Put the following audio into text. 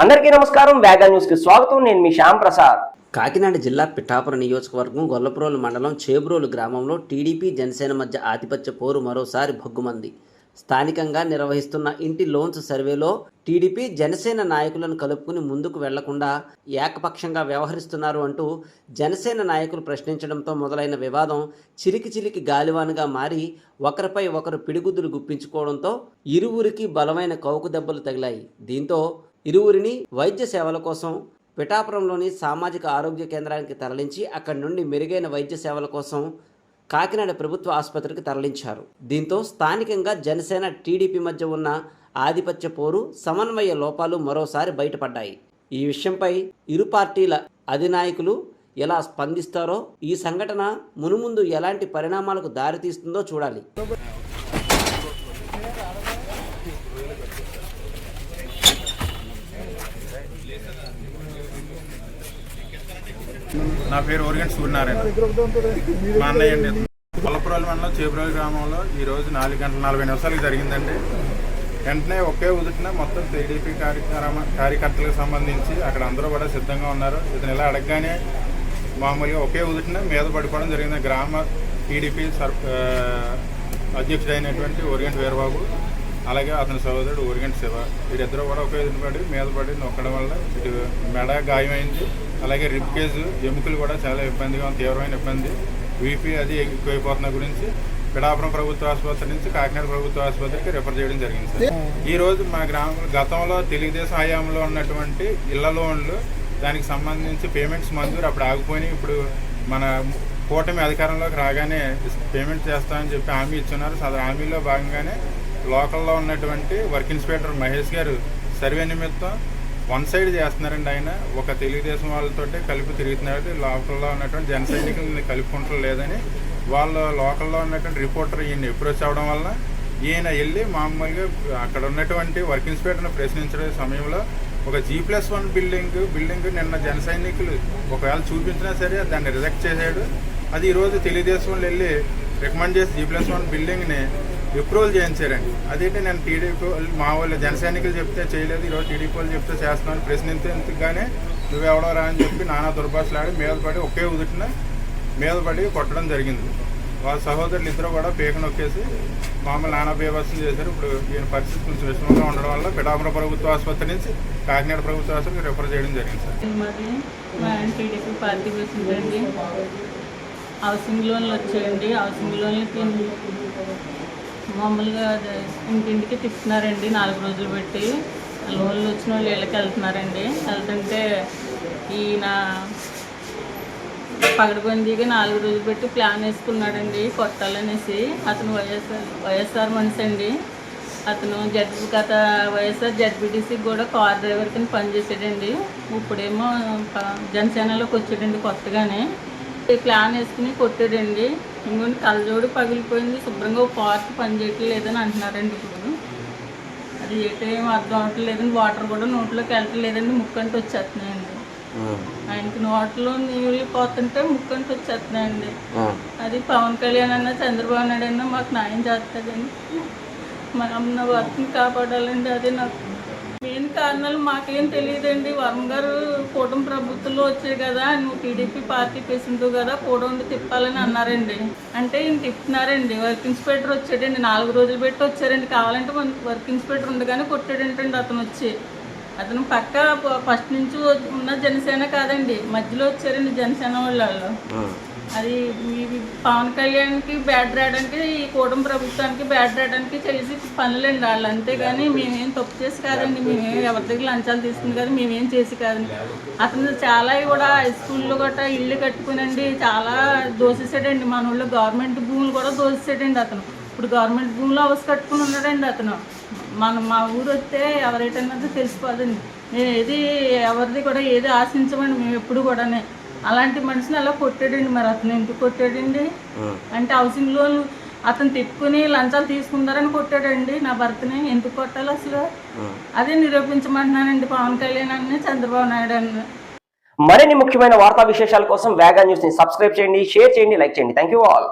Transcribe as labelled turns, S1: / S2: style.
S1: అందరికీ నమస్కారం వేగా న్యూస్కి స్వాగతం. నేను మీ శ్యామ్ ప్రసాద్.
S2: కాకినాడ జిల్లా పిఠాపురం నియోజకవర్గం గొల్లపురోలు మండలం చేబ్రోలు గ్రామంలో టీడీపీ జనసేన మధ్య ఆధిపత్య పోరు మరోసారి భగ్గుమంది. స్థానికంగా నిర్వహిస్తున్న ఇంటి లోన్స్ సర్వేలో టీడీపీ జనసేన నాయకులను కలుపుకుని ముందుకు వెళ్ళకుండా ఏకపక్షంగా వ్యవహరిస్తున్నారు అంటూ జనసేన నాయకులు ప్రశ్నించడంతో మొదలైన వివాదం చిరికి చిలికి గాలివానుగా మారి ఒకరిపై ఒకరు పిడిగుద్దులు గుప్పించుకోవడంతో ఇరువురికి బలమైన కౌకు దెబ్బలు తగిలాయి. దీంతో ఇరువురిని వైద్య సేవల కోసం పిఠాపురంలోని సామాజిక ఆరోగ్య కేంద్రానికి తరలించి అక్కడి నుండి మెరుగైన వైద్య సేవల కోసం కాకినాడ ప్రభుత్వ ఆసుపత్రికి తరలించారు. దీంతో స్థానికంగా జనసేన టీడీపీ మధ్య ఉన్న ఆధిపత్య పోరు సమన్వయ లోపాలు మరోసారి బయటపడ్డాయి. ఈ విషయంపై ఇరు పార్టీల అధినాయకులు ఎలా స్పందిస్తారో ఈ సంఘటన మునుముందు ఎలాంటి పరిణామాలకు దారితీస్తుందో చూడాలి.
S3: నా పేరు ఓరిగంట సూర్యనారాయణ. మా అన్నయ్య అండి. కొల్లపురాలు మండలం చేపురాలు గ్రామంలో ఈ రోజు నాలుగు గంటల నలభై నిమిషాలకు జరిగిందండి. వెంటనే ఒకే ఉదుటిన మొత్తం టీడీపీ కార్యక్రమ కార్యకర్తలకు సంబంధించి అక్కడ అందరూ కూడా సిద్ధంగా ఉన్నారు. ఇతను ఇలా అడగగానే మామూలుగా ఒకే ఉదుటిన మీద పడిపోవడం జరిగింది. గ్రామ టీడీపీ సర్ ఆ, అధ్యక్షుడైనటువంటి ఓరిగంట వీరబాబు అలాగే అతని సహోదరుడు ఊరిగంటి శివ. వీరిద్దరూ కూడా ఒకే ఎదురు పడి మీద పడి నొక్కడం వల్ల ఇటు మెడ గాయమైంది. అలాగే రిప్ కేజ్ ఎముకలు కూడా చాలా ఇబ్బందిగా ఉంది తీవ్రమైన ఇబ్బంది. వీపీ అది ఎక్కువైపోతున్న గురించి పిడాపురం ప్రభుత్వ ఆసుపత్రి నుంచి కాకినాడ ప్రభుత్వ ఆసుపత్రికి రిఫర్ చేయడం జరిగింది సార్. ఈరోజు మా గ్రామంలో గతంలో తెలుగుదేశం హయాంలో ఉన్నటువంటి ఇళ్ళ లోన్లు దానికి సంబంధించి పేమెంట్స్ మంజూరు అప్పుడు ఆగిపోయినాయి. ఇప్పుడు మన కూటమి అధికారంలోకి రాగానే పేమెంట్ చేస్తామని చెప్పి హామీ ఇచ్చున్నారు. సదరు హామీలో భాగంగానే లోకల్లో ఉన్నటువంటి వర్క్ ఇన్స్పెక్టర్ మహేష్ గారు సర్వే నిమిత్తం వన్ సైడ్ చేస్తున్నారండి ఆయన. ఒక తెలుగుదేశం వాళ్ళతో కలిపి తిరుగుతున్నారు. లోకల్లో ఉన్నటువంటి జన సైనికులని కలుపుకుంటారు లేదని వాళ్ళ లోకల్లో ఉన్నటువంటి రిపోర్టర్ ఈయన అప్రోచ్ అవ్వడం వలన ఈయన వెళ్ళి మామూలుగా అక్కడ ఉన్నటువంటి వర్క్ ఇన్స్పెక్టర్ని ప్రశ్నించడం సమయంలో ఒక G plus one building building నిన్న జన సైనికులు ఒకవేళ చూపించినా సరే దాన్ని రిజెక్ట్ చేశాడు. అది ఈరోజు తెలుగుదేశం వెళ్ళి రికమెండ్ చేసి జీ ప్లస్ వన్ బిల్డింగ్ని విప్రోలు చేయించారండి. అదేంటి నేను టీడీపీ వాళ్ళు మా వాళ్ళు జనసైనికులు చెప్తే చేయలేదు ఈరోజు టీడీపీ వాళ్ళు చెప్తే చేస్తున్నాను ప్రశ్నించేందుకుగానే నువ్వెవడో రా అని చెప్పి నానా దుర్భాషలాడి మీద పడి ఒకే ఉదుటిన మీద పడి కొట్టడం జరిగింది. వాళ్ళ సహోదరులు ఇద్దరు కూడా పీక నొక్కేసి మామూలు నానా బీభత్సం చేశారు. ఇప్పుడు ఈయన పరిస్థితి కొంచెం విషమంగా ఉండడం వల్ల పిఠాపురం ప్రభుత్వ ఆసుపత్రి నుంచి కాకినాడ ప్రభుత్వ ఆసుపత్రికి రిఫర్ చేయడం జరిగింది సార్.
S4: టీడీపీ పార్టీ హౌసింగ్ లోన్లు వచ్చాయండి. హౌసింగ్ లోన్లకి మామూలుగా ఇంటింటికి తిప్పుతున్నారండి. నాలుగు రోజులు పెట్టి లోన్లు వచ్చిన వాళ్ళు ఇళ్ళకి వెళ్తున్నారండి. వెళ్తుంటే ఈయన పగడబందీగా నాలుగు రోజులు పెట్టి ప్లాన్ వేసుకున్నాడండి కొట్టాలనేసి. అతను వైఎస్ఆర్ వైఎస్ఆర్ మనిషి అండి. అతను జడ్ గత వైఎస్ఆర్ జడ్బీటీసీకి కూడా కార్ డ్రైవర్ కింద పనిచేసాడండి. ఇప్పుడేమో జనసేనలోకి వచ్చాడండి కొత్తగానే. ప్లాన్ వేసుకుని కొట్టాడండి. ఇంకొన్ని కళ్ళజోడు పగిలిపోయింది. శుభ్రంగా పార్ట్ పనిచేయట్లేదని అంటున్నారండి ఇప్పుడు. అది ఏ అర్థం అవ్వట్లేదండి వాటర్ కూడా నోట్లోకి వెళ్ళట్లేదండి. ముక్కంటి వచ్చేస్తున్నాయండి. ఆయనకి నోట్లో నీళ్ళు పోతుంటే ముక్కంటి వచ్చేస్తున్నాయండి. అది పవన్ కళ్యాణ్ అన్న చంద్రబాబు నాయుడు అన్న మాకు న్యాయం చేస్తాడండి. మా అమ్మ వర్క్ని కాపాడాలండి. అది నాకు కారణాలు మాకేం తెలియదండి. వర్మ గారు కూటమి ప్రభుత్వంలో వచ్చాయి కదా నువ్వు టీడీపీ పార్టీ పేసిండు కదా కూడండి తిప్పాలని అన్నారండి. అంటే ఈయన తిప్పుతున్నారండి. వర్క్ ఇన్స్పెక్టర్ వచ్చాడండి. నాలుగు రోజులు పెట్టి వచ్చారండి. కావాలంటే వర్క్ ఇన్స్పెక్టర్ ఉండగానే కొట్టాడంటండి అతను వచ్చి. అతను పక్క ఫస్ట్ నుంచి ఉన్న జనసేన కాదండి. మధ్యలో వచ్చారండి జనసేన వాళ్ళు అది పవన్ కళ్యాణ్కి బ్యాడ్ రాయడానికి ఈ కూటమి ప్రభుత్వానికి బ్యాడ్ రాయడానికి చేసి పనులండి వాళ్ళు. అంతేగాని మేమేం తప్పు చేసి కాదండి. మేమేం ఎవరి దగ్గర లంచాలు తీసుకుంది కాదు మేమేం చేసి కాదండి. అతను చాలా కూడా స్కూల్లో గట్రా ఇల్లు కట్టుకునండి చాలా దోసేసాడండి. మన ఊళ్ళో గవర్నమెంట్ భూములు కూడా దోసేసాడండి అతను. ఇప్పుడు గవర్నమెంట్ భూములు హౌస్ కట్టుకుని ఉన్నాడండి అతను. మన మా ఊరు వస్తే ఎవరైతే తెలిసిపోదండి మేము ఏది ఎవరిది కూడా ఏది ఆశించమండి. మేము ఎప్పుడు కూడానే. అలాంటి మనిషిని అలా కొట్టాడండి మరి? అతను ఎందుకు కొట్టాడండి? అంటే హౌసింగ్ లోన్ అతను తిప్పుకుని లంచాలు తీసుకున్నారని కొట్టాడండి. నా భర్తని ఎందుకు కొట్టాలి అసలు? అదే నిరూపించమంటున్నానండి పవన్ కళ్యాణ్ అన్ని చంద్రబాబు నాయుడు అన్న.
S1: మరిన్ని ముఖ్యమైన వార్తా విశేషాల కోసం వేగా న్యూస్ని సబ్స్క్రైబ్ చేయండి షేర్ చేయండి లైక్ చేయండి. Thank you all